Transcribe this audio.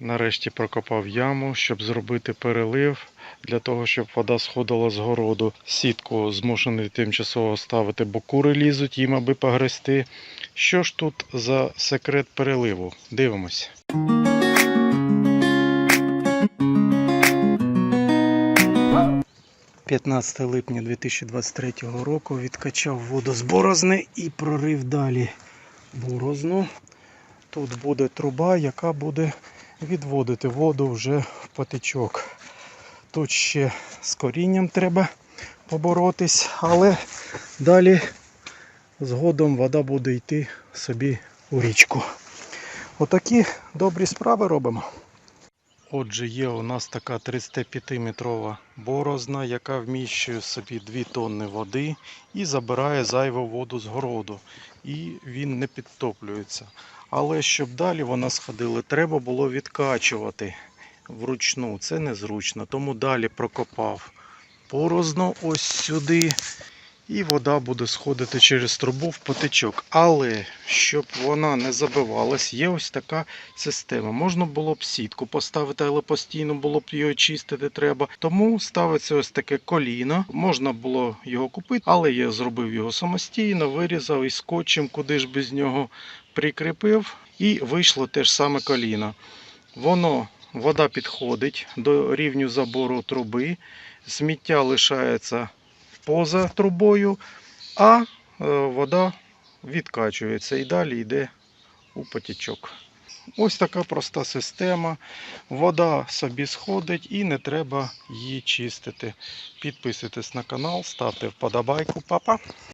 Нарешті прокопав яму, щоб зробити перелив, для того, щоб вода сходила з городу. Сітку змушений тимчасово ставити, бо кури лізуть їм, аби погрести. Що ж тут за секрет переливу? Дивимось. 15 липня 2023 року відкачав воду з борозни і прорив далі борозну. Тут буде труба, яка буде відводити воду вже в потичок. Тут ще з корінням треба поборотись, але далі згодом вода буде йти собі у річку. Отакі добрі справи робимо. Отже, є у нас така 35-метрова борозна, яка вміщує собі 2 тонни води і забирає зайву воду з городу. І він не підтоплюється. Але щоб далі вона сходила, треба було відкачувати вручну. Це незручно. Тому далі прокопав порозно ось сюди. І вода буде сходити через трубу в потичок. Але щоб вона не забивалась, є ось така система. Можна було б сітку поставити, але постійно було б її чистити треба. Тому ставиться ось таке коліно. Можна було його купити, але я зробив його самостійно, вирізав і скотчем, куди ж без нього прикріпив. І вийшло те ж саме коліно. Воно, вода підходить до рівню забору труби, сміття лишається поза трубою, а е, вода відкачується і далі йде у потічок. Ось така проста система. Вода собі сходить і не треба її чистити. Підписуйтесь на канал, ставте вподобайку, папа.